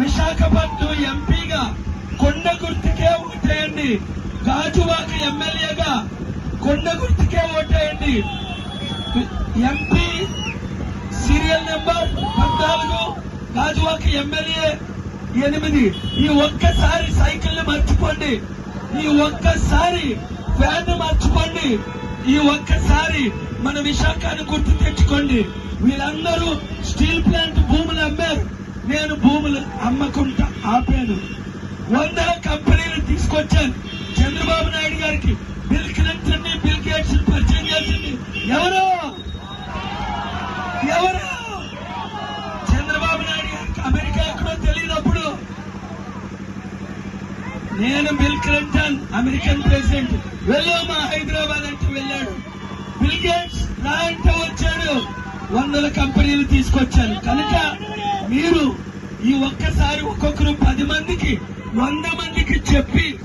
విశాఖపట్నం ఎంపీగా కొండ గుర్తుకే ఓటేయండి. గాజువాక ఎమ్మెల్యేగా కొండ గుర్తుకే ఓటేయండి. ఎంపీ సీరియల్ నెంబర్ పద్నాలుగు గాజువాక ఎమ్మెల్యే ఎనిమిది. ఈ ఒక్కసారి సైకిల్ని మర్చిపోండి. ఈ ఒక్కసారి ఫ్యాన్ మర్చిపోండి. ఈ ఒక్కసారి మన విశాఖను గుర్తు తెచ్చుకోండి. వీళ్ళందరూ స్టీల్ ప్లాంట్ భూములు అమ్మారు. నేను భూములు అమ్మకుండా ఆపాను. వందల కంపెనీలు తీసుకొచ్చాను. చంద్రబాబు నాయుడు గారికి బిల్ క్లింటన్ బిల్ గేట్స్ పరిచయం చేసింది. ఎవరు? ఎవరు? చంద్రబాబు నాయుడు గారికి అమెరికా ఎక్కడో తెలియనప్పుడు నేను బిల్ క్లింటన్ అమెరికన్ ప్రెసిడెంట్. వెళ్ళామా హైదరాబాద్ అంటే వెళ్ళాడు. బిల్ గేట్స్ రా అంటే వచ్చాడు. వందల కంపెనీలు తీసుకొచ్చాను. కనుక మీరు ఈ ఒక్కసారి ఒక్కొక్కరు పది మందికి వంద మందికి చెప్పి